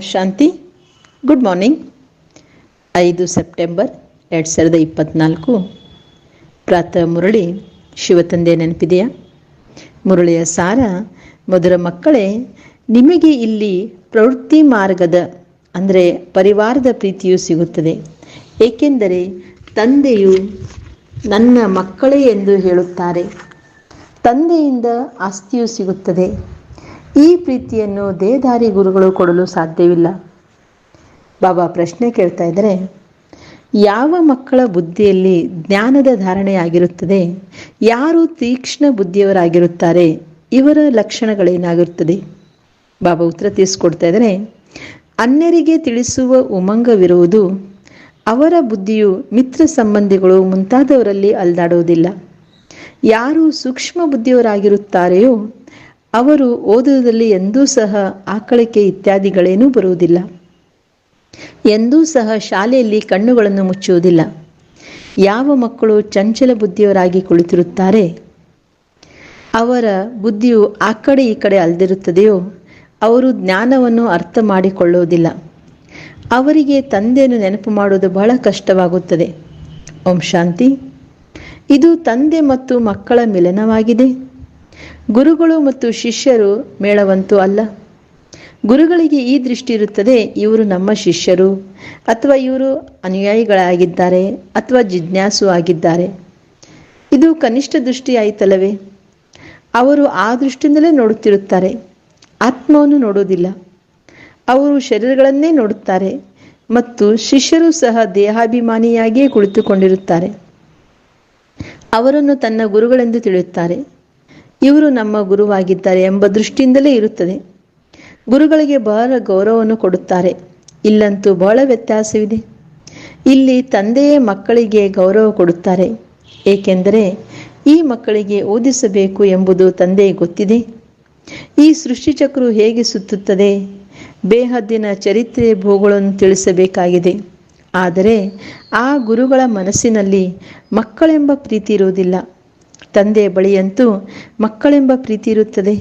ಶಾಂತಿ. Good morning ಐದು September ಎರಡು ಸಾವಿರದ ಇಪ್ಪತ್ತ್ನಾಲ್ಕು ಪ್ರಾತಃ ಮುರಳಿ ಶಿವತಂದೆ ನೆನಪಿದೆಯಾ? ಮುರಳಿಯ ಸಾರ, ಮಧುರ ಮಕ್ಕಳೇ, ನಿಮಗೆ ಇಲ್ಲಿ ಪ್ರವೃತ್ತಿ ಮಾರ್ಗದ, ಅಂದರೆ ಪರಿವಾರದ ಪ್ರೀತಿಯು ಸಿಗುತ್ತದೆ. ಏಕೆಂದರೆ ತಂದೆಯು ನನ್ನ ಮಕ್ಕಳೇ ಎಂದು ಹೇಳುತ್ತಾರೆ. ತಂದೆಯಿಂದ ಆಸ್ತಿಯು ಸಿಗುತ್ತದೆ. ಈ ಪ್ರೀತಿಯನ್ನು ದೇಹದಾರಿ ಗುರುಗಳು ಕೊಡಲು ಸಾಧ್ಯವಿಲ್ಲ. ಬಾಬಾ ಪ್ರಶ್ನೆ ಕೇಳ್ತಾ ಇದ್ದಾರೆ, ಯಾವ ಮಕ್ಕಳ ಬುದ್ಧಿಯಲ್ಲಿ ಜ್ಞಾನದ ಧಾರಣೆಯಾಗಿರುತ್ತದೆ ಯಾರು ತೀಕ್ಷ್ಣ ಬುದ್ಧಿಯವರಾಗಿರುತ್ತಾರೆ, ಇವರ ಲಕ್ಷಣಗಳೇನಾಗಿರುತ್ತದೆ? ಬಾಬಾ ಉತ್ತರ ತಿಳಿಸ್ಕೊಡ್ತಾ ಇದ್ದಾರೆ, ಅನ್ಯರಿಗೆ ತಿಳಿಸುವ ಉಮಂಗವಿರುವುದು, ಅವರ ಬುದ್ಧಿಯು ಮಿತ್ರ ಸಂಬಂಧಿಗಳು ಮುಂತಾದವರಲ್ಲಿ ಅಲ್ದಾಡುವುದಿಲ್ಲ. ಯಾರು ಸೂಕ್ಷ್ಮ ಬುದ್ಧಿಯವರಾಗಿರುತ್ತಾರೆಯೋ ಅವರು ಓದುವುದರಲ್ಲಿ ಎಂದೂ ಸಹ ಆಕಳಿಕೆ ಇತ್ಯಾದಿಗಳೇನೂ ಬರುವುದಿಲ್ಲ. ಎಂದೂ ಸಹ ಶಾಲೆಯಲ್ಲಿ ಕಣ್ಣುಗಳನ್ನು ಮುಚ್ಚುವುದಿಲ್ಲ. ಯಾವ ಮಕ್ಕಳು ಚಂಚಲ ಬುದ್ಧಿಯವರಾಗಿ ಕುಳಿತಿರುತ್ತಾರೆ? ಅವರ ಬುದ್ಧಿಯು ಆ ಕಡೆ ಈ ಕಡೆ ಅಲ್ದಿರುತ್ತದೆಯೋ, ಅವರು ಜ್ಞಾನವನ್ನು ಅರ್ಥ ಮಾಡಿಕೊಳ್ಳುವುದಿಲ್ಲ. ಅವರಿಗೆ ತಂದೆಯನ್ನು ನೆನಪು ಮಾಡುವುದು ಬಹಳ ಕಷ್ಟವಾಗುತ್ತದೆ. ಓಂ ಶಾಂತಿ. ಇದು ತಂದೆ ಮತ್ತು ಮಕ್ಕಳ ಮಿಲನವಾಗಿದೆ. ಗುರುಗಳು ಮತ್ತು ಶಿಷ್ಯರು ಮೇಳವಂತೂ ಅಲ್ಲ. ಗುರುಗಳಿಗೆ ಈ ದೃಷ್ಟಿ ಇರುತ್ತದೆ, ಇವರು ನಮ್ಮ ಶಿಷ್ಯರು, ಅಥವಾ ಇವರು ಅನುಯಾಯಿಗಳಾಗಿದ್ದಾರೆ, ಅಥವಾ ಜಿಜ್ಞಾಸು ಆಗಿದ್ದಾರೆ. ಇದು ಕನಿಷ್ಠ ದೃಷ್ಟಿಯಾಯಿತಲ್ಲವೇ? ಅವರು ಆ ದೃಷ್ಟಿಯಿಂದಲೇ ನೋಡುತ್ತಿರುತ್ತಾರೆ, ಆತ್ಮವನ್ನು ನೋಡುವುದಿಲ್ಲ. ಅವರು ಶರೀರಗಳನ್ನೇ ನೋಡುತ್ತಾರೆ, ಮತ್ತು ಶಿಷ್ಯರು ಸಹ ದೇಹಾಭಿಮಾನಿಯಾಗಿಯೇ ಕುಳಿತುಕೊಂಡಿರುತ್ತಾರೆ. ಅವರನ್ನು ತನ್ನ ಗುರುಗಳೆಂದು ತಿಳಿಯುತ್ತಾರೆ. ಇವರು ನಮ್ಮ ಗುರುವಾಗಿದ್ದಾರೆ ಎಂಬ ದೃಷ್ಟಿಯಿಂದಲೇ ಇರುತ್ತದೆ. ಗುರುಗಳಿಗೆ ಬಹಳ ಗೌರವವನ್ನು ಕೊಡುತ್ತಾರೆ. ಇಲ್ಲಂತೂ ಬಹಳ ವ್ಯತ್ಯಾಸವಿದೆ. ಇಲ್ಲಿ ತಂದೆಯೇ ಮಕ್ಕಳಿಗೆ ಗೌರವ ಕೊಡುತ್ತಾರೆ. ಏಕೆಂದರೆ ಈ ಮಕ್ಕಳಿಗೆ ಓದಿಸಬೇಕು ಎಂಬುದು ತಂದೆ ಗೊತ್ತಿದೆ. ಈ ಸೃಷ್ಟಿಚಕ್ರು ಹೇಗೆ ಸುತ್ತುತ್ತದೆ? ಬೇಹದ್ದಿನ ಚರಿತ್ರೆ ಭೂಗಳನ್ನು ತಿಳಿಸಬೇಕಾಗಿದೆ. ಆದರೆ ಆ ಗುರುಗಳ ಮನಸ್ಸಿನಲ್ಲಿ ಮಕ್ಕಳೆಂಬ ಪ್ರೀತಿ ಇರುವುದಿಲ್ಲ. ತಂದೆಯ ಬಳಿಯಂತೂ ಮಕ್ಕಳೆಂಬ ಪ್ರೀತಿ ಇರುತ್ತದೆ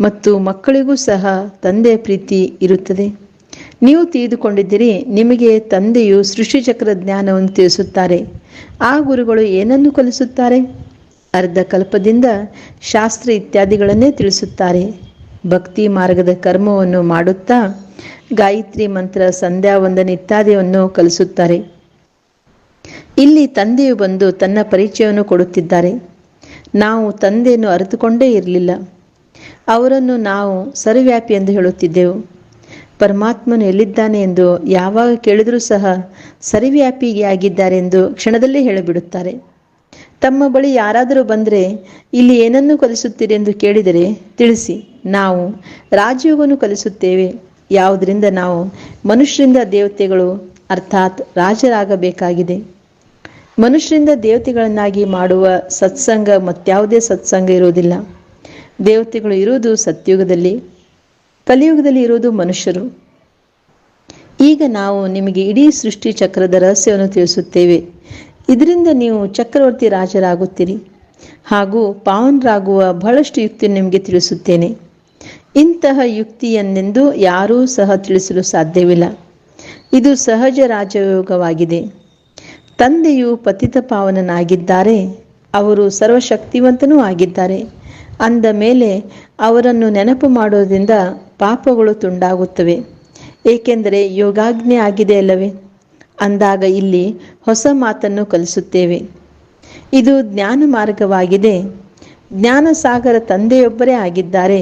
ಮತ್ತು ಮಕ್ಕಳಿಗೂ ಸಹ ತಂದೆಯ ಪ್ರೀತಿ ಇರುತ್ತದೆ. ನೀವು ತಿಳಿದುಕೊಂಡಿದ್ದೀರಿ, ನಿಮಗೆ ತಂದೆಯು ಸೃಷ್ಟಿಚಕ್ರ ಜ್ಞಾನವನ್ನು ತಿಳಿಸುತ್ತಾರೆ. ಆ ಗುರುಗಳು ಏನನ್ನು ಕಲಿಸುತ್ತಾರೆ? ಅರ್ಧ ಕಲ್ಪದಿಂದ ಶಾಸ್ತ್ರ ಇತ್ಯಾದಿಗಳನ್ನೇ ತಿಳಿಸುತ್ತಾರೆ. ಭಕ್ತಿ ಮಾರ್ಗದ ಕರ್ಮವನ್ನು ಮಾಡುತ್ತಾ ಗಾಯತ್ರಿ ಮಂತ್ರ, ಸಂಧ್ಯಾ ವಂದನೆ ಇತ್ಯಾದಿಯನ್ನು ಕಲಿಸುತ್ತಾರೆ. ಇಲ್ಲಿ ತಂದೆಯು ಬಂದು ತನ್ನ ಪರಿಚಯವನ್ನು ಕೊಡುತ್ತಿದ್ದಾರೆ. ನಾವು ತಂದೆಯನ್ನು ಅರಿತುಕೊಂಡೇ ಇರಲಿಲ್ಲ. ಅವರನ್ನು ನಾವು ಸರ್ವ್ಯಾಪಿ ಎಂದು ಹೇಳುತ್ತಿದ್ದೆವು. ಪರಮಾತ್ಮನು ಎಲ್ಲಿದ್ದಾನೆ ಎಂದು ಯಾವಾಗ ಕೇಳಿದರೂ ಸಹ ಸರಿವ್ಯಾಪಿಗೆ ಆಗಿದ್ದಾರೆಂದು ಕ್ಷಣದಲ್ಲೇ ಹೇಳಿಬಿಡುತ್ತಾರೆ. ತಮ್ಮ ಬಳಿ ಯಾರಾದರೂ ಬಂದರೆ ಇಲ್ಲಿ ಏನನ್ನು ಕಲಿಸುತ್ತೀರಿ ಎಂದು ಕೇಳಿದರೆ ತಿಳಿಸಿ, ನಾವು ರಾಜಯೋಗವನ್ನು ಕಲಿಸುತ್ತೇವೆ. ಯಾವುದರಿಂದ ನಾವು ಮನುಷ್ಯರಿಂದ ದೇವತೆಗಳು, ಅರ್ಥಾತ್ ರಾಜರಾಗಬೇಕಾಗಿದೆ. ಮನುಷ್ಯರಿಂದ ದೇವತೆಗಳನ್ನಾಗಿ ಮಾಡುವ ಸತ್ಸಂಗ ಮತ್ಯಾವುದೇ ಸತ್ಸಂಗ ಇರುವುದಿಲ್ಲ. ದೇವತೆಗಳು ಇರುವುದು ಸತ್ಯುಗದಲ್ಲಿ, ಕಲಿಯುಗದಲ್ಲಿ ಇರುವುದು ಮನುಷ್ಯರು. ಈಗ ನಾವು ನಿಮಗೆ ಇಡೀ ಸೃಷ್ಟಿ ಚಕ್ರದ ರಹಸ್ಯವನ್ನು ತಿಳಿಸುತ್ತೇವೆ. ಇದರಿಂದ ನೀವು ಚಕ್ರವರ್ತಿ ರಾಜರಾಗುತ್ತೀರಿ. ಹಾಗೂ ಪಾವನರಾಗುವ ಬಹಳಷ್ಟು ಯುಕ್ತಿ ನಿಮಗೆ ತಿಳಿಸುತ್ತೇನೆ. ಇಂತಹ ಯುಕ್ತಿಯನ್ನೆಂದು ಯಾರೂ ಸಹ ತಿಳಿಸಲು ಸಾಧ್ಯವಿಲ್ಲ. ಇದು ಸಹಜ ರಾಜಯೋಗವಾಗಿದೆ. ತಂದೆಯು ಪತಿತ ಪಾವನನಾಗಿದ್ದಾರೆ, ಅವರು ಸರ್ವಶಕ್ತಿವಂತನೂ ಆಗಿದ್ದಾರೆ. ಅಂದ ಮೇಲೆ ಅವರನ್ನು ನೆನಪು ಮಾಡೋದ್ರಿಂದ ಪಾಪಗಳು ತುಂಡಾಗುತ್ತವೆ, ಏಕೆಂದರೆ ಯೋಗಾಜ್ಞೆ ಆಗಿದೆ ಅಲ್ಲವೇ? ಅಂದಾಗ ಇಲ್ಲಿ ಹೊಸ ಮಾತನ್ನು ಕಲಿಸುತ್ತೇವೆ. ಇದು ಜ್ಞಾನ ಮಾರ್ಗವಾಗಿದೆ. ಜ್ಞಾನಸಾಗರ ತಂದೆಯೊಬ್ಬರೇ ಆಗಿದ್ದಾರೆ.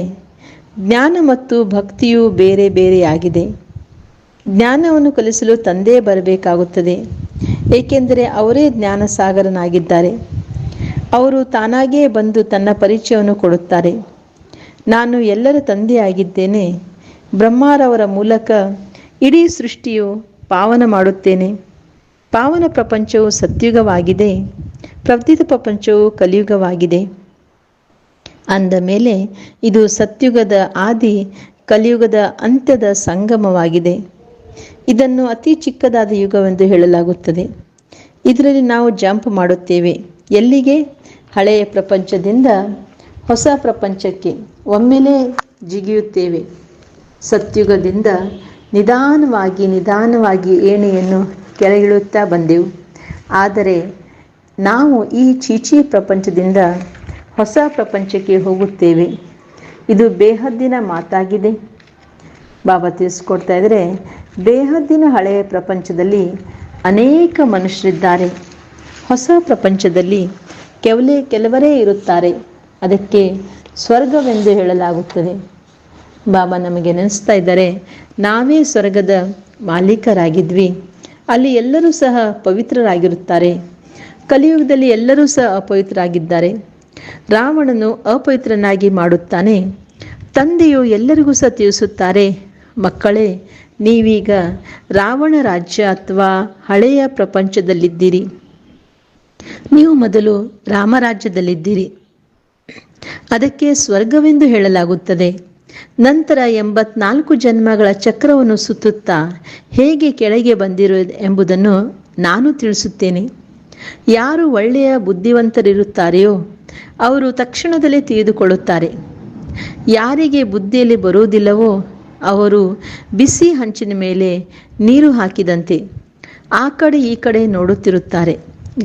ಜ್ಞಾನ ಮತ್ತು ಭಕ್ತಿಯು ಬೇರೆ ಬೇರೆಯಾಗಿದೆ. ಜ್ಞಾನವನ್ನು ಕಲಿಸಲು ತಂದೆ ಬರಬೇಕಾಗುತ್ತದೆ. ಏಕೆಂದರೆ ಅವರೇ ಜ್ಞಾನಸಾಗರನಾಗಿದ್ದಾರೆ. ಅವರು ತಾನಾಗಿಯೇ ಬಂದು ತನ್ನ ಪರಿಚಯವನ್ನು ಕೊಡುತ್ತಾರೆ. ನಾನು ಎಲ್ಲರ ತಂದೆಯಾಗಿದ್ದೇನೆ. ಬ್ರಹ್ಮಾರವರ ಮೂಲಕ ಇಡೀ ಸೃಷ್ಟಿಯು ಪಾವನ ಮಾಡುತ್ತೇನೆ. ಪಾವನ ಪ್ರಪಂಚವು ಸತ್ಯುಗವಾಗಿದೆ. ಪ್ರವೃತ್ತಿತ ಪ್ರಪಂಚವು ಕಲಿಯುಗವಾಗಿದೆ. ಅಂದ ಮೇಲೆ ಇದು ಸತ್ಯುಗದ ಆದಿ ಕಲಿಯುಗದ ಅಂತ್ಯದ ಸಂಗಮವಾಗಿದೆ. ಇದನ್ನು ಅತಿ ಚಿಕ್ಕದಾದ ಯುಗವೆಂದು ಹೇಳಲಾಗುತ್ತದೆ. ಇದರಲ್ಲಿ ನಾವು ಜಂಪ್ ಮಾಡುತ್ತೇವೆ. ಎಲ್ಲಿಗೆ? ಹಳೆಯ ಪ್ರಪಂಚದಿಂದ ಹೊಸ ಪ್ರಪಂಚಕ್ಕೆ. ಒಮ್ಮೆಲೇ ಜಿಗಿಯುತ್ತೇವೆ. ಸತ್ಯುಗದಿಂದ ನಿಧಾನವಾಗಿ ನಿಧಾನವಾಗಿ ಏಣೆಯನ್ನು ಕೆಳಗಿಳುತ್ತಾ ಬಂದೆವು. ಆದರೆ ನಾವು ಈ ಚೀಚಿ ಪ್ರಪಂಚದಿಂದ ಹೊಸ ಪ್ರಪಂಚಕ್ಕೆ ಹೋಗುತ್ತೇವೆ. ಇದು ಬೇಹದ್ದಿನ ಮಾತಾಗಿದೆ. ಬಾಬಾ ತಿಳಿಸ್ಕೊಡ್ತಾ ಇದ್ದಾರೆ ಬೇಹದ್ದಿನ ಹಳೆಯ ಪ್ರಪಂಚದಲ್ಲಿ ಅನೇಕ ಮನುಷ್ಯರಿದ್ದಾರೆ. ಹೊಸ ಪ್ರಪಂಚದಲ್ಲಿ ಕೆಲವೇ ಕೆಲವರೇ ಇರುತ್ತಾರೆ. ಅದಕ್ಕೆ ಸ್ವರ್ಗವೆಂದು ಹೇಳಲಾಗುತ್ತದೆ. ಬಾಬಾ ನಮಗೆ ನೆನೆಸ್ತಾ ಇದ್ದಾರೆ, ನಾವೇ ಸ್ವರ್ಗದ ಮಾಲೀಕರಾಗಿದ್ವಿ. ಅಲ್ಲಿ ಎಲ್ಲರೂ ಸಹ ಪವಿತ್ರರಾಗಿರುತ್ತಾರೆ. ಕಲಿಯುಗದಲ್ಲಿ ಎಲ್ಲರೂ ಸಹ ಅಪವಿತ್ರರಾಗಿದ್ದಾರೆ. ರಾವಣನು ಅಪವಿತ್ರನಾಗಿ ಮಾಡುತ್ತಾನೆ. ತಂದೆಯು ಎಲ್ಲರಿಗೂ ಸಹ ತಿಳಿಸುತ್ತಾರೆ ಮಕ್ಕಳೇ, ನೀವೀಗ ರಾವಣ ರಾಜ್ಯ ಅಥವಾ ಹಳೆಯ ಪ್ರಪಂಚದಲ್ಲಿದ್ದೀರಿ. ನೀವು ಮೊದಲು ರಾಮರಾಜ್ಯದಲ್ಲಿದ್ದೀರಿ. ಅದಕ್ಕೆ ಸ್ವರ್ಗವೆಂದು ಹೇಳಲಾಗುತ್ತದೆ. ನಂತರ ಎಂಬತ್ನಾಲ್ಕು ಜನ್ಮಗಳ ಚಕ್ರವನ್ನು ಸುತ್ತುತ್ತಾ ಹೇಗೆ ಕೆಳಗೆ ಬಂದಿರು ಎಂಬುದನ್ನು ನಾನು ತಿಳಿಸುತ್ತೇನೆ. ಯಾರು ಒಳ್ಳೆಯ ಬುದ್ಧಿವಂತರಿರುತ್ತಾರೆಯೋ ಅವರು ತಕ್ಷಣದಲ್ಲೇ ತಿಳಿದುಕೊಳ್ಳುತ್ತಾರೆ. ಯಾರಿಗೆ ಬುದ್ಧಿಯಲ್ಲಿ ಬರುವುದಿಲ್ಲವೋ ಅವರು ಬಿಸಿ ಹಂಚಿನ ಮೇಲೆ ನೀರು ಹಾಕಿದಂತೆ ಆ ಕಡೆ ಈ ಕಡೆ ನೋಡುತ್ತಿರುತ್ತಾರೆ.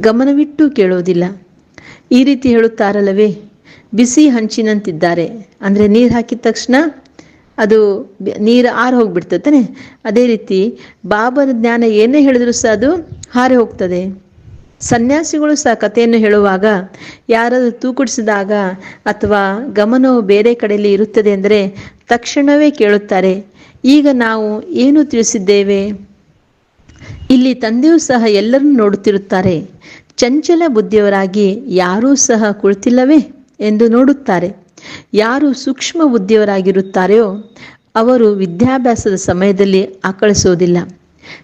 ಗಮನವಿಟ್ಟು ಕೇಳೋದಿಲ್ಲ ಈ ರೀತಿ ಹೇಳುತ್ತಾರಲ್ಲವೇ? ಬಿಸಿ ಹಂಚಿನಂತಿದ್ದಾರೆ. ಅಂದರೆ ನೀರು ಹಾಕಿದ ತಕ್ಷಣ ಅದು ನೀರು ಆರು ಹೋಗ್ಬಿಡ್ತದೆ ಅದೇ ರೀತಿ ಬಾಬರ ಜ್ಞಾನ ಏನೇ ಹೇಳಿದ್ರು ಸಹ ಅದು ಹಾರಿ ಹೋಗ್ತದೆ. ಸನ್ಯಾಸಿಗಳು ಸಹ ಕಥೆಯನ್ನು ಹೇಳುವಾಗ ಯಾರಾದರೂ ತೂಕುಡಿಸಿದಾಗ ಅಥವಾ ಗಮನವು ಬೇರೆ ಕಡೆಯಲ್ಲಿ ಇರುತ್ತದೆ ಅಂದರೆ ತಕ್ಷಣವೇ ಕೇಳುತ್ತಾರೆ, ಈಗ ನಾವು ಏನು ತಿಳಿಸಿದ್ದೇವೆ? ಇಲ್ಲಿ ತಂದೆಯೂ ಸಹ ಎಲ್ಲರನ್ನು ನೋಡುತ್ತಿರುತ್ತಾರೆ, ಚಂಚಲ ಬುದ್ಧಿಯವರಾಗಿ ಯಾರೂ ಸಹ ಕುಳಿತಿಲ್ಲವೇ ಎಂದು ನೋಡುತ್ತಾರೆ, ಯಾರು ಸೂಕ್ಷ್ಮ ಬುದ್ಧಿಯವರಾಗಿರುತ್ತಾರೆಯೋ ಅವರು ವಿದ್ಯಾಭ್ಯಾಸದ ಸಮಯದಲ್ಲಿ ಆಕಳಿಸುವುದಿಲ್ಲ.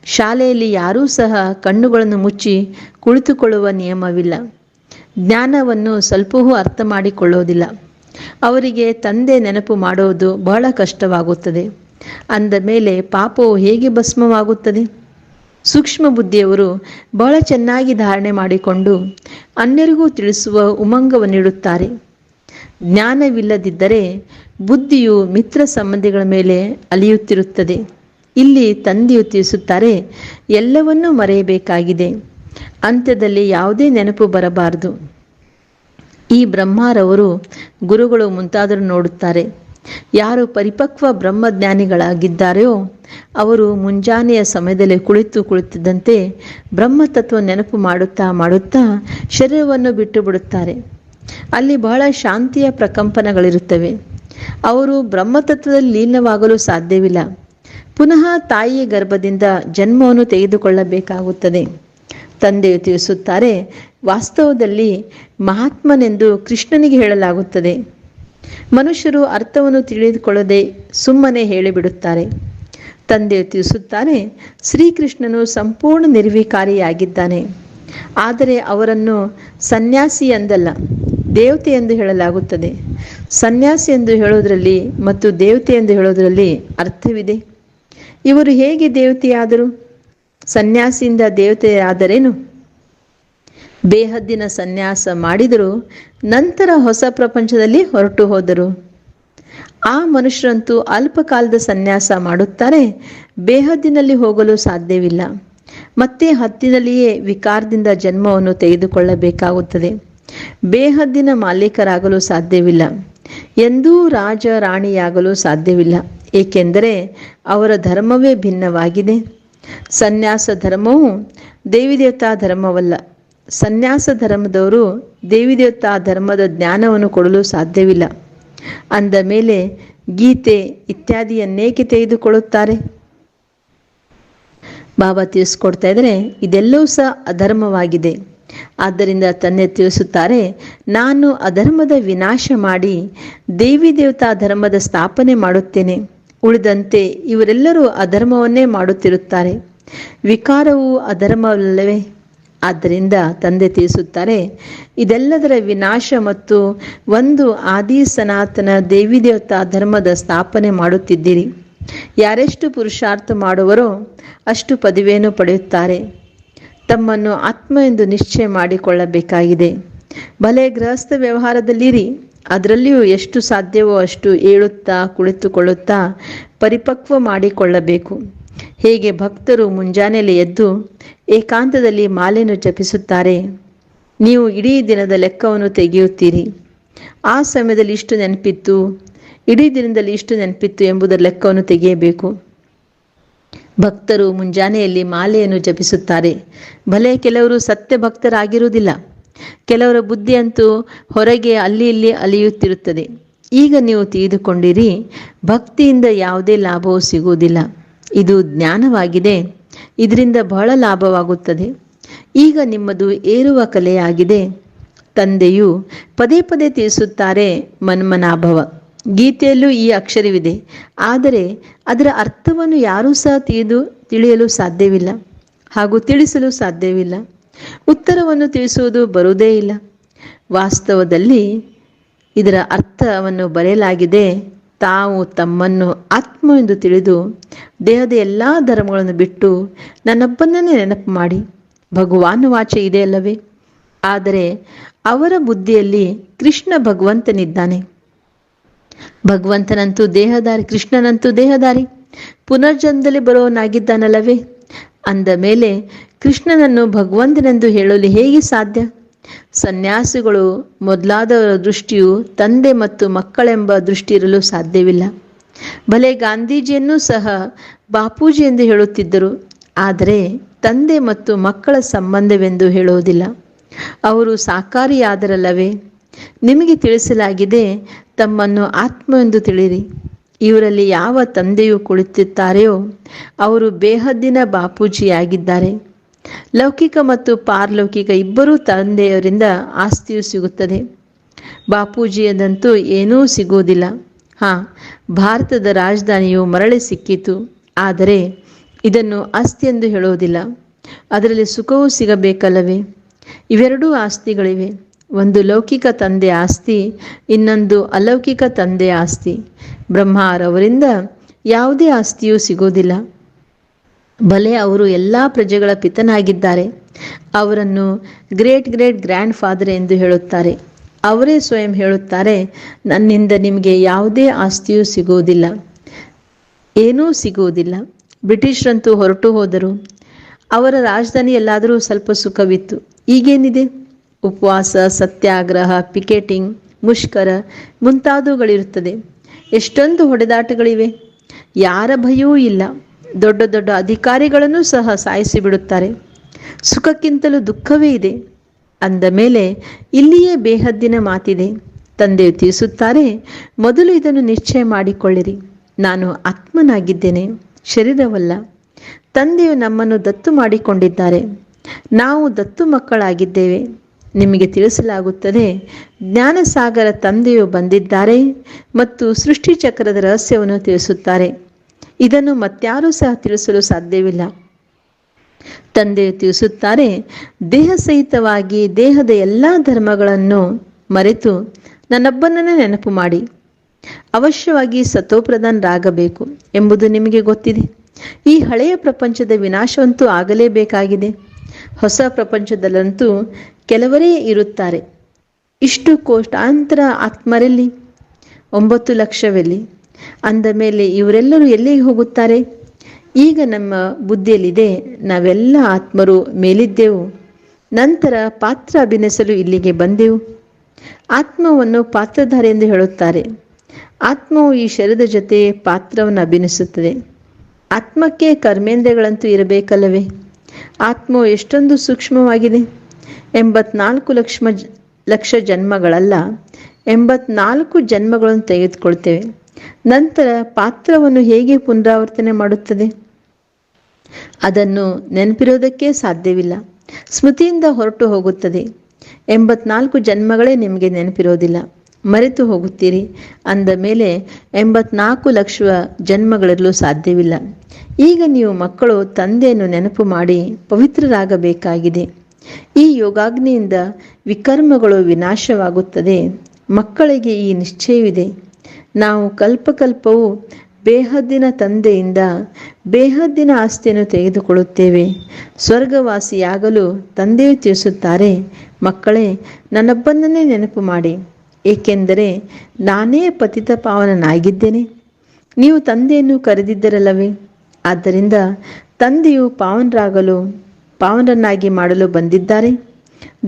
ಶಾಲೆಯಲ್ಲಿ ಯಾರೂ ಸಹ ಕಣ್ಣುಗಳನ್ನು ಮುಚ್ಚಿ ಕುಳಿತುಕೊಳ್ಳುವ ನಿಯಮವಿಲ್ಲ. ಜ್ಞಾನವನ್ನು ಸ್ವಲ್ಪವೂ ಅರ್ಥ ಮಾಡಿಕೊಳ್ಳೋದಿಲ್ಲ. ಅವರಿಗೆ ತಂದೆ ನೆನಪು ಮಾಡುವುದು ಬಹಳ ಕಷ್ಟವಾಗುತ್ತದೆ. ಅಂದ ಮೇಲೆ ಪಾಪವು ಹೇಗೆ ಭಸ್ಮವಾಗುತ್ತದೆ? ಸೂಕ್ಷ್ಮ ಬುದ್ಧಿಯವರು ಬಹಳ ಚೆನ್ನಾಗಿ ಧಾರಣೆ ಮಾಡಿಕೊಂಡು ಅನ್ಯರಿಗೂ ತಿಳಿಸುವ ಉಮಂಗವನ್ನಿಡುತ್ತಾರೆ ಜ್ಞಾನವಿಲ್ಲದಿದ್ದರೆ ಬುದ್ಧಿಯು ಮಿತ್ರ ಸಂಬಂಧಿಗಳ ಮೇಲೆ ಅಲಿಯುತ್ತಿರುತ್ತದೆ. ಇಲ್ಲಿ ತಂದೆಯು ತಿಳಿಸುತ್ತಾರೆ, ಎಲ್ಲವನ್ನೂ ಮರೆಯಬೇಕಾಗಿದೆ. ಅಂತ್ಯದಲ್ಲಿ ಯಾವುದೇ ನೆನಪು ಬರಬಾರದು. ಈ ಬ್ರಹ್ಮಾರವರು ಗುರುಗಳು ಮುಂತಾದರೂ ನೋಡುತ್ತಾರೆ. ಯಾರು ಪರಿಪಕ್ವ ಬ್ರಹ್ಮಜ್ಞಾನಿಗಳಾಗಿದ್ದಾರೆಯೋ, ಅವರು ಮುಂಜಾನೆಯ ಸಮಯದಲ್ಲಿ ಕುಳಿತು ಕುಳಿತಿದ್ದಂತೆ ಬ್ರಹ್ಮತತ್ವ ನೆನಪು ಮಾಡುತ್ತಾ ಮಾಡುತ್ತಾ ಶರೀರವನ್ನು ಬಿಟ್ಟು ಬಿಡುತ್ತಾರೆ ಅಲ್ಲಿ ಬಹಳ ಶಾಂತಿಯ ಪ್ರಕಂಪನಗಳಿರುತ್ತವೆ. ಅವರು ಬ್ರಹ್ಮತತ್ವದಲ್ಲಿ ಲೀನವಾಗಲು ಸಾಧ್ಯವಿಲ್ಲ. ಪುನಃ ತಾಯಿಯ ಗರ್ಭದಿಂದ ಜನ್ಮವನ್ನು ತೆಗೆದುಕೊಳ್ಳಬೇಕಾಗುತ್ತದೆ. ತಂದೆಯು ತಿಳಿಸುತ್ತಾರೆ, ವಾಸ್ತವದಲ್ಲಿ ಮಹಾತ್ಮನೆಂದು ಕೃಷ್ಣನಿಗೆ ಹೇಳಲಾಗುತ್ತದೆ. ಮನುಷ್ಯರು ಅರ್ಥವನ್ನು ತಿಳಿದುಕೊಳ್ಳದೆ ಸುಮ್ಮನೆ ಹೇಳಿಬಿಡುತ್ತಾರೆ. ತಂದೆಯು ತಿಳಿಸುತ್ತಾರೆ, ಶ್ರೀಕೃಷ್ಣನು ಸಂಪೂರ್ಣ ನಿರ್ವಿಕಾರಿಯಾಗಿದ್ದಾನೆ. ಆದರೆ ಅವರನ್ನು ಸನ್ಯಾಸಿ ಎಂದಲ್ಲ, ದೇವತೆ ಎಂದು ಹೇಳಲಾಗುತ್ತದೆ. ಸನ್ಯಾಸಿ ಎಂದು ಹೇಳೋದರಲ್ಲಿ ಮತ್ತು ದೇವತೆ ಎಂದು ಹೇಳೋದರಲ್ಲಿ ಅರ್ಥವಿದೆ. ಇವರು ಹೇಗೆ ದೇವತೆಯಾದರು? ಸನ್ಯಾಸಿಯಿಂದ ದೇವತೆಯಾದರೇನು? ಬೇಹದ್ದಿನ ಸನ್ಯಾಸ ಮಾಡಿದರು ನಂತರ ಹೊಸ ಪ್ರಪಂಚದಲ್ಲಿ ಹೊರಟು ಹೋದರು. ಆ ಮನುಷ್ಯರಂತೂ ಅಲ್ಪಕಾಲದ ಸನ್ಯಾಸ ಮಾಡುತ್ತಾರೆ, ಬೇಹದ್ದಿನಲ್ಲಿ ಹೋಗಲು ಸಾಧ್ಯವಿಲ್ಲ. ಮತ್ತೆ ಹತ್ತಿನಲ್ಲಿಯೇ ವಿಕಾರದಿಂದ ಜನ್ಮವನ್ನು ತೆಗೆದುಕೊಳ್ಳಬೇಕಾಗುತ್ತದೆ. ಬೇಹದ್ದಿನ ಮಾಲೀಕರಾಗಲು ಸಾಧ್ಯವಿಲ್ಲ. ಎಂದೂ ರಾಜ ರಾಣಿಯಾಗಲು ಸಾಧ್ಯವಿಲ್ಲ. ಏಕೆಂದರೆ ಅವರ ಧರ್ಮವೇ ಭಿನ್ನವಾಗಿದೆ. ಸನ್ಯಾಸ ಧರ್ಮವು ದೇವಿ ದೇವತಾ ಧರ್ಮವಲ್ಲ. ಸನ್ಯಾಸ ಧರ್ಮದವರು ದೇವಿದೇವತಾ ಧರ್ಮದ ಜ್ಞಾನವನ್ನು ಕೊಡಲು ಸಾಧ್ಯವಿಲ್ಲ. ಅಂದ ಮೇಲೆ ಗೀತೆ ಇತ್ಯಾದಿಯನ್ನೇಕೆ ತೆಗೆದುಕೊಳ್ಳುತ್ತಾರೆ? ಬಾಬಾ ತಿಳಿಸ್ಕೊಡ್ತಾ ಇದ್ರೆ ಇದೆಲ್ಲವೂ ಸಹ ಅಧರ್ಮವಾಗಿದೆ. ಆದ್ದರಿಂದ ತಂದೆ ತಿಳಿಸುತ್ತಾರೆ, ನಾನು ಅಧರ್ಮದ ವಿನಾಶ ಮಾಡಿ ದೇವಿ ದೇವತಾ ಧರ್ಮದ ಸ್ಥಾಪನೆ ಮಾಡುತ್ತೇನೆ. ಉಳಿದಂತೆ ಇವರೆಲ್ಲರೂ ಅಧರ್ಮವನ್ನೇ ಮಾಡುತ್ತಿರುತ್ತಾರೆ. ವಿಕಾರವು ಅಧರ್ಮವಲ್ಲವೇ? ಆದ್ದರಿಂದ ತಂದೆ ತಿಳಿಸುತ್ತಾರೆ, ಇದೆಲ್ಲದರ ವಿನಾಶ ಮತ್ತು ಒಂದು ಆದಿ ಸನಾತನ ದೇವಿ ದೇವತಾ ಧರ್ಮದ ಸ್ಥಾಪನೆ ಮಾಡುತ್ತಿದ್ದೀರಿ. ಯಾರೆಷ್ಟು ಪುರುಷಾರ್ಥ ಮಾಡುವರೋ ಅಷ್ಟು ಪದವಿಯನ್ನು ಪಡೆಯುತ್ತಾರೆ. ತಮ್ಮನ್ನು ಆತ್ಮ ಎಂದು ನಿಶ್ಚಯ ಮಾಡಿಕೊಳ್ಳಬೇಕಾಗಿದೆ. ಭಲೆ ಗೃಹಸ್ಥ ವ್ಯವಹಾರದಲ್ಲಿರಿ. ಅದರಲ್ಲಿಯೂ ಎಷ್ಟು ಸಾಧ್ಯವೋ ಅಷ್ಟು ಏಳುತ್ತಾ, ಕುಳಿತುಕೊಳ್ಳುತ್ತಾ ಪರಿಪಕ್ವ ಮಾಡಿಕೊಳ್ಳಬೇಕು. ಹೇಗೆ ಭಕ್ತರು ಮುಂಜಾನೆಯಲ್ಲಿ ಎದ್ದು ಏಕಾಂತದಲ್ಲಿ ಮಾಲೆಯನ್ನು ಜಪಿಸುತ್ತಾರೆ. ನೀವು ಇಡೀ ದಿನದ ಲೆಕ್ಕವನ್ನು ತೆಗೆಯುತ್ತೀರಿ. ಆ ಸಮಯದಲ್ಲಿ ಇಷ್ಟು ನೆನಪಿತ್ತು, ಇಡೀ ದಿನದಲ್ಲಿ ಇಷ್ಟು ನೆನಪಿತ್ತು ಎಂಬುದರ ಲೆಕ್ಕವನ್ನು ತೆಗೆಯಬೇಕು. ಭಕ್ತರು ಮುಂಜಾನೆಯಲ್ಲಿ ಮಾಲೆಯನ್ನು ಜಪಿಸುತ್ತಾರೆ. ಭಲೆ ಕೆಲವರು ಸತ್ಯ ಭಕ್ತರಾಗಿರುವುದಿಲ್ಲ ಕೆಲವರ ಬುದ್ಧಿ ಅಂತೂ ಹೊರಗೆ ಅಲ್ಲಿ ಇಲ್ಲಿ ಅಲಿಯುತ್ತಿರುತ್ತದೆ. ಈಗ ನೀವು ತಿಳಿದುಕೊಂಡಿರಿ, ಭಕ್ತಿಯಿಂದ ಯಾವುದೇ ಲಾಭವೂ ಸಿಗುವುದಿಲ್ಲ. ಇದು ಜ್ಞಾನವಾಗಿದೆ, ಇದರಿಂದ ಬಹಳ ಲಾಭವಾಗುತ್ತದೆ. ಈಗ ನಿಮ್ಮದು ಏರುವ ಕಲೆಯಾಗಿದೆ. ತಂದೆಯು ಪದೇ ಪದೇ ತಿಳಿಸುತ್ತಾರೆ, ಮನ್ಮನಾಭವ. ಗೀತೆಯಲ್ಲೂ ಈ ಅಕ್ಷರವಿದೆ. ಆದರೆ ಅದರ ಅರ್ಥವನ್ನು ಯಾರೂ ಸಹ ತಿಳಿದು ತಿಳಿಯಲು ಸಾಧ್ಯವಿಲ್ಲ ಹಾಗೂ ತಿಳಿಸಲು ಸಾಧ್ಯವಿಲ್ಲ. ಉತ್ತರವನ್ನು ತಿಳಿಸುವುದು ಬರುವುದೇ ಇಲ್ಲ. ವಾಸ್ತವದಲ್ಲಿ ಇದರ ಅರ್ಥವನ್ನು ಬರೆಯಲಾಗಿದೆ, ತಾವು ತಮ್ಮನ್ನು ಆತ್ಮ ಎಂದು ತಿಳಿದು ದೇಹದ ಎಲ್ಲ ಧರ್ಮಗಳನ್ನು ಬಿಟ್ಟು ನನ್ನೊಬ್ಬನನ್ನೇ ನೆನಪು ಮಾಡಿ. ಭಗವಾನ್ ವಾಚೆ ಇದೆ ಅಲ್ಲವೇ? ಆದರೆ ಅವರ ಬುದ್ಧಿಯಲ್ಲಿ ಕೃಷ್ಣ ಭಗವಂತನಿದ್ದಾನೆ. ಭಗವಂತನಂತೂ ದೇಹದಾರಿ, ಕೃಷ್ಣನಂತೂ ದೇಹದಾರಿ. ಪುನರ್ಜನ್ಮದಲ್ಲಿ ಬರುವವನಾಗಿದ್ದಾನಲ್ಲವೇ? ಅಂದ ಮೇಲೆ ಕೃಷ್ಣನನ್ನು ಭಗವಂತನೆಂದು ಹೇಳಲು ಹೇಗೆ ಸಾಧ್ಯ? ಸನ್ಯಾಸಿಗಳು ಮೊದಲಾದವರ ದೃಷ್ಟಿಯು ತಂದೆ ಮತ್ತು ಮಕ್ಕಳೆಂಬ ದೃಷ್ಟಿ ಇರಲು ಸಾಧ್ಯವಿಲ್ಲ. ಭಲೆ ಗಾಂಧೀಜಿಯನ್ನೂ ಸಹ ಬಾಪೂಜಿ ಎಂದು ಹೇಳುತ್ತಿದ್ದರು. ಆದರೆ ತಂದೆ ಮತ್ತು ಮಕ್ಕಳ ಸಂಬಂಧವೆಂದು ಹೇಳುವುದಿಲ್ಲ. ಅವರು ಸಾಕಾರಿಯಾದರಲ್ಲವೇ? ನಿಮಗೆ ತಿಳಿಸಲಾಗಿದೆ, ತಮ್ಮನ್ನು ಆತ್ಮ ಎಂದು ತಿಳಿರಿ ಇವರಲ್ಲಿ ಯಾವ ತಂದೆಯು ಕುಳಿತಿದ್ದಾರೆಯೋ, ಅವರು ಬೇಹದ್ದಿನ ಬಾಪೂಜಿಯಾಗಿದ್ದಾರೆ. ಲೌಕಿಕ ಮತ್ತು ಪಾರ್ಲೌಕಿಕ ಇಬ್ಬರೂ ತಂದೆಯವರಿಂದ ಆಸ್ತಿಯು ಸಿಗುತ್ತದೆ. ಬಾಪೂಜಿಯದಂತೂ ಏನೂ ಸಿಗುವುದಿಲ್ಲ. ಹಾಂ, ಭಾರತದ ರಾಜಧಾನಿಯು ಮರಳಿ ಸಿಕ್ಕಿತು. ಆದರೆ ಇದನ್ನು ಆಸ್ತಿ ಎಂದು ಹೇಳುವುದಿಲ್ಲ. ಅದರಲ್ಲಿ ಸುಖವೂ ಸಿಗಬೇಕಲ್ಲವೇ? ಇವೆರಡೂ ಆಸ್ತಿಗಳಿವೆ. ಒಂದು ಲೌಕಿಕ ತಂದೆ ಆಸ್ತಿ, ಇನ್ನೊಂದು ಅಲೌಕಿಕ ತಂದೆ ಆಸ್ತಿ. ಬ್ರಹ್ಮಾರವರಿಂದ ಯಾವುದೇ ಆಸ್ತಿಯೂ ಸಿಗುವುದಿಲ್ಲ. ಭಲೆ ಅವರು ಎಲ್ಲ ಪ್ರಜೆಗಳ ಪಿತನಾಗಿದ್ದಾರೆ. ಅವರನ್ನು ಗ್ರೇಟ್ ಗ್ರೇಟ್ ಗ್ರ್ಯಾಂಡ್ ಫಾದರ್ ಎಂದು ಹೇಳುತ್ತಾರೆ. ಅವರೇ ಸ್ವಯಂ ಹೇಳುತ್ತಾರೆ, ನನ್ನಿಂದ ನಿಮಗೆ ಯಾವುದೇ ಆಸ್ತಿಯೂ ಸಿಗುವುದಿಲ್ಲ. ಏನೂ ಸಿಗುವುದಿಲ್ಲ. ಬ್ರಿಟಿಷರಂತೂ ಹೊರಟು ಹೋದರು. ಅವರ ರಾಜಧಾನಿ ಎಲ್ಲಾದರೂ ಸ್ವಲ್ಪ ಸುಖವಿತ್ತು. ಈಗೇನಿದೆ? ಉಪವಾಸ, ಸತ್ಯಾಗ್ರಹ, ಪಿಕೆಟಿಂಗ್, ಮುಷ್ಕರ ಮುಂತಾದವುಗಳಿರುತ್ತದೆ. ಎಷ್ಟೊಂದು ಹೊಡೆದಾಟಗಳಿವೆ. ಯಾರ ಭಯವೂ ಇಲ್ಲ. ದೊಡ್ಡ ದೊಡ್ಡ ಅಧಿಕಾರಿಗಳನ್ನು ಸಹ ಸಾಯಿಸಿ ಬಿಡುತ್ತಾರೆ ಸುಖಕ್ಕಿಂತಲೂ ದುಃಖವೇ ಇದೆ. ಅಂದ ಮೇಲೆ ಇಲ್ಲಿಯೇ ಬೇಹದ್ದಿನ ಮಾತಿದೆ. ತಂದೆಯು ತಿಳಿಸುತ್ತಾರೆ, ಮೊದಲು ಇದನ್ನು ನಿಶ್ಚಯ ಮಾಡಿಕೊಳ್ಳಿರಿ. ನಾನು ಆತ್ಮನಾಗಿದ್ದೇನೆ, ಶರೀರವಲ್ಲ. ತಂದೆಯು ನಮ್ಮನ್ನು ದತ್ತು ಮಾಡಿಕೊಂಡಿದ್ದಾರೆ. ನಾವು ದತ್ತು ಮಕ್ಕಳಾಗಿದ್ದೇವೆ. ನಿಮಗೆ ತಿಳಿಸಲಾಗುತ್ತದೆ, ಜ್ಞಾನಸಾಗರ ತಂದೆಯು ಬಂದಿದ್ದಾರೆ ಮತ್ತು ಸೃಷ್ಟಿ ಚಕ್ರದ ರಹಸ್ಯವನ್ನು ತಿಳಿಸುತ್ತಾರೆ. ಇದನ್ನು ಮತ್ಯಾರೂ ಸಹ ತಿಳಿಸಲು ಸಾಧ್ಯವಿಲ್ಲ. ತಂದೆ ತಿಳಿಸುತ್ತಾರೆ, ದೇಹ ಸಹಿತವಾಗಿ ದೇಹದ ಎಲ್ಲ ಧರ್ಮಗಳನ್ನು ಮರೆತು ನನ್ನೊಬ್ಬನನ್ನೇ ನೆನಪು ಮಾಡಿ. ಅವಶ್ಯವಾಗಿ ಸತೋಪ್ರಧಾನರಾಗಬೇಕು ಎಂಬುದು ನಿಮಗೆ ಗೊತ್ತಿದೆ. ಈ ಹಳೆಯ ಪ್ರಪಂಚದ ವಿನಾಶವಂತೂ ಆಗಲೇಬೇಕಾಗಿದೆ. ಹೊಸ ಪ್ರಪಂಚದಲ್ಲಂತೂ ಕೆಲವರೇ ಇರುತ್ತಾರೆ. ಇಷ್ಟು ಕೋಷ್ಟಾಂತರ ಆತ್ಮರಲ್ಲಿ, ಒಂಬತ್ತು ಲಕ್ಷವೆಲ್ಲಿ ಅಂದ ಮೇಲೆ ಇವರೆಲ್ಲರೂ ಎಲ್ಲಿಗೆ ಹೋಗುತ್ತಾರೆ? ಈಗ ನಮ್ಮ ಬುದ್ಧಿಯಲ್ಲಿದೆ, ನಾವೆಲ್ಲ ಆತ್ಮರು ಮೇಲಿದ್ದೆವು. ನಂತರ ಪಾತ್ರ ಅಭಿನಯಿಸಲು ಇಲ್ಲಿಗೆ ಬಂದೆವು. ಆತ್ಮವನ್ನು ಪಾತ್ರಧಾರಿ ಎಂದು ಹೇಳುತ್ತಾರೆ. ಆತ್ಮವು ಈ ಶರೀರದ ಜೊತೆ ಪಾತ್ರವನ್ನು ಅಭಿನಯಿಸುತ್ತದೆ. ಆತ್ಮಕ್ಕೆ ಕರ್ಮೇಂದ್ರಗಳಂತೂ ಇರಬೇಕಲ್ಲವೇ? ಆತ್ಮ ಎಷ್ಟೊಂದು ಸೂಕ್ಷ್ಮವಾಗಿದೆ. ಎಂಬತ್ನಾಲ್ಕು ಲಕ್ಷ ಲಕ್ಷ ಜನ್ಮಗಳಲ್ಲ, ಎಂಬತ್ನಾಲ್ಕು ಜನ್ಮಗಳನ್ನು ತೆಗೆದುಕೊಳ್ತೇವೆ. ನಂತರ ಪಾತ್ರವನ್ನು ಹೇಗೆ ಪುನರಾವರ್ತನೆ ಮಾಡುತ್ತದೆ? ಅದನ್ನು ನೆನಪಿರೋದಕ್ಕೆ ಸಾಧ್ಯವಿಲ್ಲ. ಸ್ಮೃತಿಯಿಂದ ಹೊರಟು ಹೋಗುತ್ತದೆ. ಎಂಬತ್ನಾಲ್ಕು ಜನ್ಮಗಳೇ ನಿಮಗೆ ನೆನಪಿರೋದಿಲ್ಲ ಮರೆತು ಹೋಗುತ್ತೀರಿ. ಅಂದ ಮೇಲೆ ಎಂಬತ್ನಾಲ್ಕು ಲಕ್ಷ ಜನ್ಮಗಳಿರಲು ಸಾಧ್ಯವಿಲ್ಲ. ಈಗ ನೀವು ಮಕ್ಕಳು, ತಂದೆಯನ್ನು ನೆನಪು ಮಾಡಿ ಪವಿತ್ರರಾಗಬೇಕಾಗಿದೆ. ಈ ಯೋಗಾಗ್ನಿಯಿಂದ ವಿಕರ್ಮಗಳು ವಿನಾಶವಾಗುತ್ತದೆ. ಮಕ್ಕಳಿಗೆ ಈ ನಿಶ್ಚಯವಿದೆ. ನಾವು ಕಲ್ಪಕಲ್ಪವು ಬೇಹದ್ದಿನ ತಂದೆಯಿಂದ ಬೇಹದ್ದಿನ ಆಸ್ತಿಯನ್ನು ತೆಗೆದುಕೊಳ್ಳುತ್ತೇವೆ. ಸ್ವರ್ಗವಾಸಿಯಾಗಲು ತಂದೆಯು ತಿಳಿಸುತ್ತಾರೆ, ಮಕ್ಕಳೇ, ನನ್ನೊಬ್ಬನನ್ನೇ ನೆನಪು ಮಾಡಿ, ಏಕೆಂದರೆ ನಾನೇ ಪತಿತ ಪಾವನನಾಗಿದ್ದೇನೆ. ನೀವು ತಂದೆಯನ್ನು ಕರೆದಿದ್ದರಲ್ಲವೇ? ಆದ್ದರಿಂದ ತಂದೆಯು ಪಾವನರಾಗಲು, ಪಾವನರನ್ನಾಗಿ ಮಾಡಲು ಬಂದಿದ್ದಾರೆ.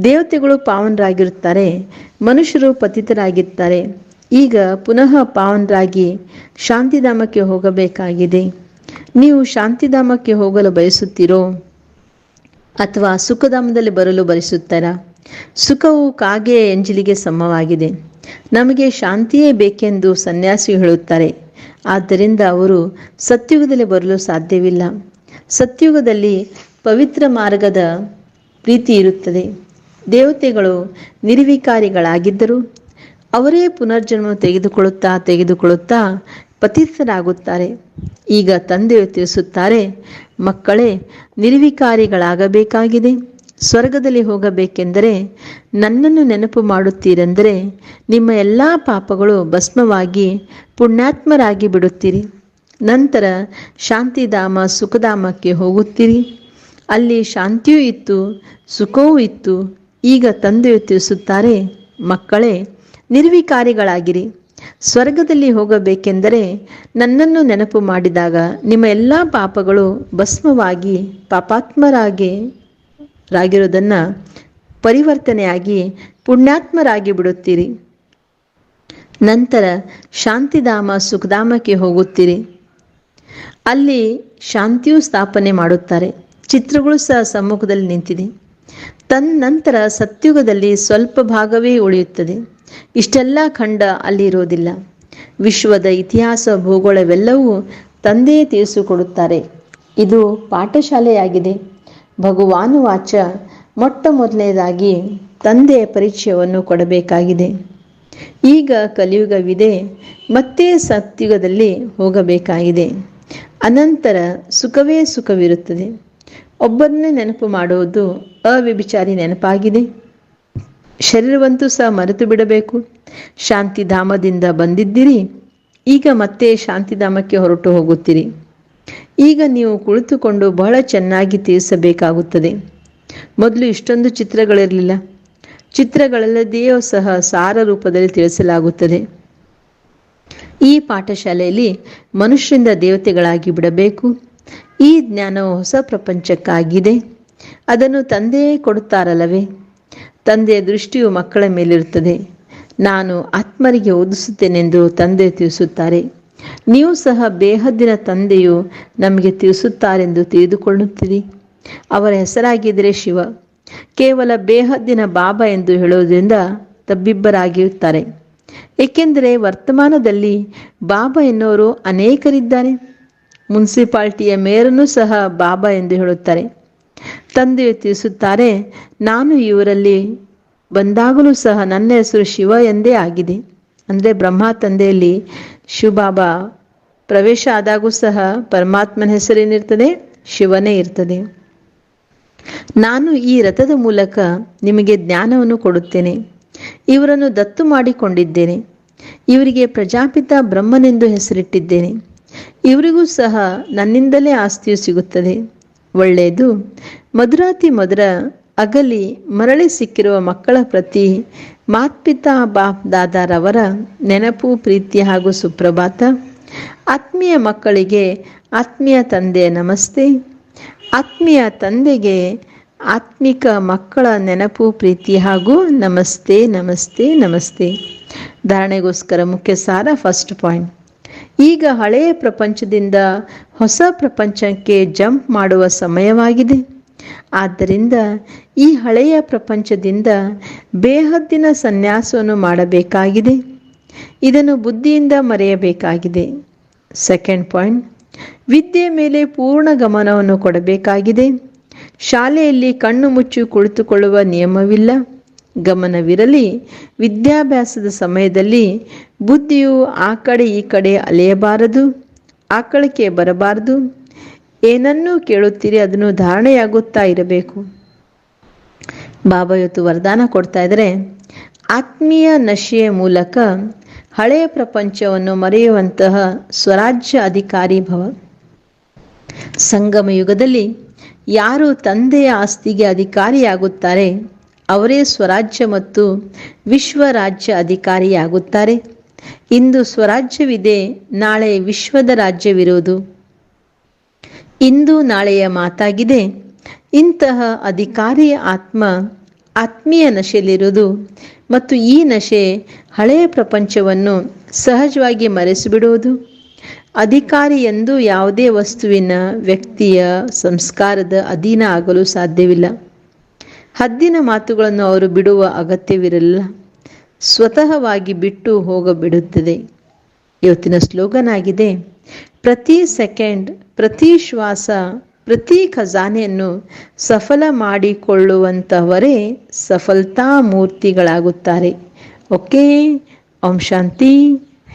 ದೇವತೆಗಳು ಪಾವನರಾಗಿರುತ್ತಾರೆ, ಮನುಷ್ಯರು ಪತಿತರಾಗಿರ್ತಾರೆ ಈಗ ಪುನಃ ಪಾವನರಾಗಿ ಶಾಂತಿಧಾಮಕ್ಕೆ ಹೋಗಬೇಕಾಗಿದೆ. ನೀವು ಶಾಂತಿಧಾಮಕ್ಕೆ ಹೋಗಲು ಬಯಸುತ್ತೀರೋ? ಅಥವಾ ಸುಖಧಾಮದಲ್ಲಿ ಬರಲು ಬಯಸುತ್ತಾರಾ? ಸುಖವು ಕಾಗೆ ಎಂಜಿಲಿಗೆ ಸಮವಾಗಿದೆ. ನಮಗೆ ಶಾಂತಿಯೇ ಬೇಕೆಂದು ಸನ್ಯಾಸಿ ಹೇಳುತ್ತಾರೆ. ಆದ್ದರಿಂದ ಅವರು ಸತ್ಯುಗದಲ್ಲಿ ಬರಲು ಸಾಧ್ಯವಿಲ್ಲ. ಸತ್ಯುಗದಲ್ಲಿ ಪವಿತ್ರ ಮಾರ್ಗದ ಪ್ರೀತಿ ಇರುತ್ತದೆ. ದೇವತೆಗಳು ನಿರ್ವಿಕಾರಿಗಳಾಗಿದ್ದರು ಅವರೇ ಪುನರ್ಜನ್ಮ ತೆಗೆದುಕೊಳ್ಳುತ್ತಾ ತೆಗೆದುಕೊಳ್ಳುತ್ತಾ ಪತಿತರಾಗುತ್ತಾರೆ ಈಗ ತಂದೆಯು ತಿಳಿಸುತ್ತಾರೆ, ಮಕ್ಕಳೇ, ನಿರ್ವಿಕಾರಿಗಳಾಗಬೇಕಾಗಿದೆ. ಸ್ವರ್ಗದಲ್ಲಿ ಹೋಗಬೇಕೆಂದರೆ ನನ್ನನ್ನು ನೆನಪು ಮಾಡುತ್ತೀರೆಂದರೆ ನಿಮ್ಮ ಎಲ್ಲ ಪಾಪಗಳು ಭಸ್ಮವಾಗಿ ಪುಣ್ಯಾತ್ಮರಾಗಿ ಬಿಡುತ್ತೀರಿ. ನಂತರ ಶಾಂತಿಧಾಮ ಸುಖಧಾಮಕ್ಕೆ ಹೋಗುತ್ತೀರಿ. ಅಲ್ಲಿ ಶಾಂತಿಯೂ ಇತ್ತು, ಸುಖವೂ ಇತ್ತು. ಈಗ ತಂದೆಯು ತಿಳಿಸುತ್ತಾರೆ, ಮಕ್ಕಳೇ ನಿರ್ವಿಕಾರಿಗಳಾಗಿರಿ. ಸ್ವರ್ಗದಲ್ಲಿ ಹೋಗಬೇಕೆಂದರೆ ನನ್ನನ್ನು ನೆನಪು ಮಾಡಿದಾಗ ನಿಮ್ಮ ಎಲ್ಲ ಪಾಪಗಳು ಭಸ್ಮವಾಗಿ ಪಾಪಾತ್ಮರಾಗಿ ರಾಗಿರೋದನ್ನು ಪರಿವರ್ತನೆಯಾಗಿ ಪುಣ್ಯಾತ್ಮರಾಗಿ ಬಿಡುತ್ತೀರಿ. ನಂತರ ಶಾಂತಿಧಾಮ ಸುಖಧಾಮಕ್ಕೆ ಹೋಗುತ್ತೀರಿ. ಅಲ್ಲಿ ಶಾಂತಿಯು ಸ್ಥಾಪನೆ ಮಾಡುತ್ತಾರೆ. ಚಿತ್ರಗಳು ಸಹ ಸಮ್ಮುಖದಲ್ಲಿ ನಿಂತಿದೆ. ತನ್ನಂತರ ಸತ್ಯುಗದಲ್ಲಿ ಸ್ವಲ್ಪ ಭಾಗವೇ ಉಳಿಯುತ್ತದೆ. ಇಷ್ಟೆಲ್ಲ ಖಂಡ ಅಲ್ಲಿ ಇರೋದಿಲ್ಲ ವಿಶ್ವದ ಇತಿಹಾಸ, ಭೂಗೋಳವೆಲ್ಲವೂ ತಂದೆ ತಿಳಿಸಿಕೊಡುತ್ತಾರೆ. ಇದು ಪಾಠಶಾಲೆಯಾಗಿದೆ. ಭಗವಾನು ವಾಚ ಮೊಟ್ಟ ಮೊದಲನೇದಾಗಿ ತಂದೆಯ ಪರಿಚಯವನ್ನು ಕೊಡಬೇಕಾಗಿದೆ. ಈಗ ಕಲಿಯುಗವಿದೆ, ಮತ್ತೆ ಸತ್ಯುಗದಲ್ಲಿ ಹೋಗಬೇಕಾಗಿದೆ. ಅನಂತರ ಸುಖವೇ ಸುಖವಿರುತ್ತದೆ. ಒಬ್ಬರನ್ನೇ ನೆನಪು ಮಾಡುವುದು ಅವಿಭಿಚಾರಿ ನೆನಪಾಗಿದೆ. ಶರೀರವಂತೂ ಸಹ ಮರೆತು ಬಿಡಬೇಕು. ಶಾಂತಿಧಾಮದಿಂದ ಬಂದಿದ್ದೀರಿ. ಈಗ ಮತ್ತೆ ಶಾಂತಿಧಾಮಕ್ಕೆ ಹೊರಟು ಹೋಗುತ್ತೀರಿ. ಈಗ ನೀವು ಕುಳಿತುಕೊಂಡು ಬಹಳ ಚೆನ್ನಾಗಿ ತಿಳಿಸಬೇಕಾಗುತ್ತದೆ. ಮೊದಲು ಇಷ್ಟೊಂದು ಚಿತ್ರಗಳಿರಲಿಲ್ಲ. ಚಿತ್ರಗಳಲ್ಲದೆಯೂ ಸಹ ಸಾರ ರೂಪದಲ್ಲಿ ತಿಳಿಸಲಾಗುತ್ತದೆ. ಈ ಪಾಠಶಾಲೆಯಲ್ಲಿ ಮನುಷ್ಯರಿಂದ ದೇವತೆಗಳಾಗಿ ಬಿಡಬೇಕು. ಈ ಜ್ಞಾನವು ಹೊಸ ಪ್ರಪಂಚಕ್ಕಾಗಿದೆ. ಅದನ್ನು ತಂದೆಯೇ ಕೊಡುತ್ತಾರಲ್ಲವೇ? ತಂದೆಯ ದೃಷ್ಟಿಯು ಮಕ್ಕಳ ಮೇಲಿರುತ್ತದೆ. ನಾನು ಆತ್ಮರಿಗೆ ಓದಿಸುತ್ತೇನೆಂದು ತಂದೆ ತಿಳಿಸುತ್ತಾರೆ. ನೀವು ಸಹ ಬೇಹದ್ದಿನ ತಂದೆಯು ನಮಗೆ ತಿಳಿಸುತ್ತಾರೆಂದು ತಿಳಿದುಕೊಳ್ಳುತ್ತೀರಿ. ಅವರ ಹೆಸರಾಗಿದ್ದರೆ ಶಿವ. ಕೇವಲ ಬೇಹದ್ದಿನ ಬಾಬಾ ಎಂದು ಹೇಳುವುದರಿಂದ ತಬ್ಬಿಬ್ಬರಾಗಿರುತ್ತಾರೆ. ಏಕೆಂದರೆ ವರ್ತಮಾನದಲ್ಲಿ ಬಾಬಾ ಎನ್ನುವರು ಅನೇಕರಿದ್ದಾರೆ. ಮುನ್ಸಿಪಾಲ್ಟಿಯ ಮೇಯರನ್ನು ಸಹ ಬಾಬಾ ಎಂದು ಹೇಳುತ್ತಾರೆ. ತಂದೆಯು ತಿಳಿಸುತ್ತಾರೆ, ನಾನು ಇವರಲ್ಲಿ ಬಂದಾಗಲೂ ಸಹ ನನ್ನ ಹೆಸರು ಶಿವ ಎಂದೇ ಆಗಿದೆ. ಅಂದರೆ ಬ್ರಹ್ಮ ತಂದೆಯಲ್ಲಿ ಶಿವಬಾಬಾ ಪ್ರವೇಶ ಆದಾಗೂ ಸಹ ಪರಮಾತ್ಮನ ಹೆಸರೇನಿರ್ತದೆ ಶಿವನೇ ಇರ್ತದೆ. ನಾನು ಈ ರಥದ ಮೂಲಕ ನಿಮಗೆ ಜ್ಞಾನವನ್ನು ಕೊಡುತ್ತೇನೆ. ಇವರನ್ನು ದತ್ತು ಮಾಡಿಕೊಂಡಿದ್ದೇನೆ. ಇವರಿಗೆ ಪ್ರಜಾಪಿತ ಬ್ರಹ್ಮನೆಂದು ಹೆಸರಿಟ್ಟಿದ್ದೇನೆ. ಇವರಿಗೂ ಸಹ ನನ್ನಿಂದಲೇ ಆಸ್ತಿಯು ಸಿಗುತ್ತದೆ. ಒಳ್ಳೆಯದು ಮಧುರಾತಿ ಮಧುರ ಅಗಲಿ ಮರಳಿ ಸಿಕ್ಕಿರುವ ಮಕ್ಕಳ ಪ್ರತಿ ಮಾತ್ಪಿತಾ ಬಾಪ್ ದಾದಾರವರ ನೆನಪು, ಪ್ರೀತಿ ಹಾಗೂ ಸುಪ್ರಭಾತ. ಆತ್ಮೀಯ ಮಕ್ಕಳಿಗೆ ಆತ್ಮೀಯ ತಂದೆ ನಮಸ್ತೆ. ಆತ್ಮೀಯ ತಂದೆಗೆ ಆತ್ಮಿಕ ಮಕ್ಕಳ ನೆನಪು, ಪ್ರೀತಿ ಹಾಗೂ ನಮಸ್ತೆ ನಮಸ್ತೆ ನಮಸ್ತೆ. ಧಾರಣೆಗೋಸ್ಕರ ಮುಖ್ಯ ಸಾರ ಫಸ್ಟ್ ಪಾಯಿಂಟ್ ಈಗ ಹಳೆಯ ಪ್ರಪಂಚದಿಂದ ಹೊಸ ಪ್ರಪಂಚಕ್ಕೆ ಜಂಪ್ ಮಾಡುವ ಸಮಯವಾಗಿದೆ. ಆದ್ದರಿಂದ ಈ ಹಳೆಯ ಪ್ರಪಂಚದಿಂದ ಬೇಹದ್ದಿನ ಸನ್ಯಾಸವನ್ನು ಮಾಡಬೇಕಾಗಿದೆ. ಇದನ್ನು ಬುದ್ಧಿಯಿಂದ ಮರೆಯಬೇಕಾಗಿದೆ. ಸೆಕೆಂಡ್ ಪಾಯಿಂಟ್, ವಿದ್ಯೆ ಮೇಲೆ ಪೂರ್ಣ ಗಮನವನ್ನು ಕೊಡಬೇಕಾಗಿದೆ. ಶಾಲೆಯಲ್ಲಿ ಕಣ್ಣು ಮುಚ್ಚಿ ಕುಳಿತುಕೊಳ್ಳುವ ನಿಯಮವಿಲ್ಲ. ಗಮನವಿರಲಿ. ವಿದ್ಯಾಭ್ಯಾಸದ ಸಮಯದಲ್ಲಿ ಬುದ್ಧಿಯು ಆ ಕಡೆ ಈ ಕಡೆ ಅಲೆಯಬಾರದು ಆಕಳಕ್ಕೆ ಬರಬಾರದು. ಏನನ್ನೂ ಕೇಳುತ್ತೀರಿ ಅದನ್ನು ಧಾರಣೆಯಾಗುತ್ತಾ ಇರಬೇಕು. ಬಾಬಾ ಇವತ್ತು ವರದಾನ ಕೊಡ್ತಾ ಇದ್ದಾರೆ. ಆತ್ಮೀಯ ನಶೆಯ ಮೂಲಕ ಹಳೆಯ ಪ್ರಪಂಚವನ್ನು ಮರೆಯುವಂತಹ ಸ್ವರಾಜ್ಯ ಅಧಿಕಾರಿ ಭವ. ಸಂಗಮ ಯುಗದಲ್ಲಿ ಯಾರು ತಂದೆಯ ಆಸ್ತಿಗೆ ಅಧಿಕಾರಿಯಾಗುತ್ತಾರೆ? ಅವರೇ ಸ್ವರಾಜ್ಯ ಮತ್ತು ವಿಶ್ವ ರಾಜ್ಯ ಅಧಿಕಾರಿಯಾಗುತ್ತಾರೆ. ಇಂದು ಸ್ವರಾಜ್ಯವಿದೆ, ನಾಳೆ ವಿಶ್ವದ ರಾಜ್ಯವಿರುವುದು. ಇಂದು ನಾಳೆಯ ಮಾತಾಗಿದೆ. ಇಂತಹ ಅಧಿಕಾರಿಯ ಆತ್ಮ ಆತ್ಮೀಯ ನಶೆಯಲ್ಲಿರುವುದು ಮತ್ತು ಈ ನಶೆ ಹಳೆಯ ಪ್ರಪಂಚವನ್ನು ಸಹಜವಾಗಿ ಮರೆಸಿಬಿಡುವುದು. ಅಧಿಕಾರಿ ಎಂದು ಯಾವುದೇ ವಸ್ತುವಿನ ವ್ಯಕ್ತಿಯ ಸಂಸ್ಕಾರದ ಅಧೀನ ಆಗಲು ಸಾಧ್ಯವಿಲ್ಲ. ಹದ್ದಿನ ಮಾತುಗಳನ್ನು ಅವರು ಬಿಡುವ ಅಗತ್ಯವಿರಲ್ಲ ಸ್ವತಃವಾಗಿ ಬಿಟ್ಟು ಹೋಗಬಿಡುತ್ತದೆ. ಇವತ್ತಿನ ಸ್ಲೋಗನ್ ಆಗಿದೆ ಪ್ರತಿ ಸೆಕೆಂಡ್, ಪ್ರತಿ ಶ್ವಾಸ, ಪ್ರತಿ ಖಜಾನೆಯನ್ನು ಸಫಲ ಮಾಡಿಕೊಳ್ಳುವಂತಹವರೇ ಸಫಲತಾ ಮೂರ್ತಿಗಳಾಗುತ್ತಾರೆ okay, Om Shanti,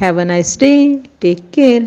have a nice day, take care.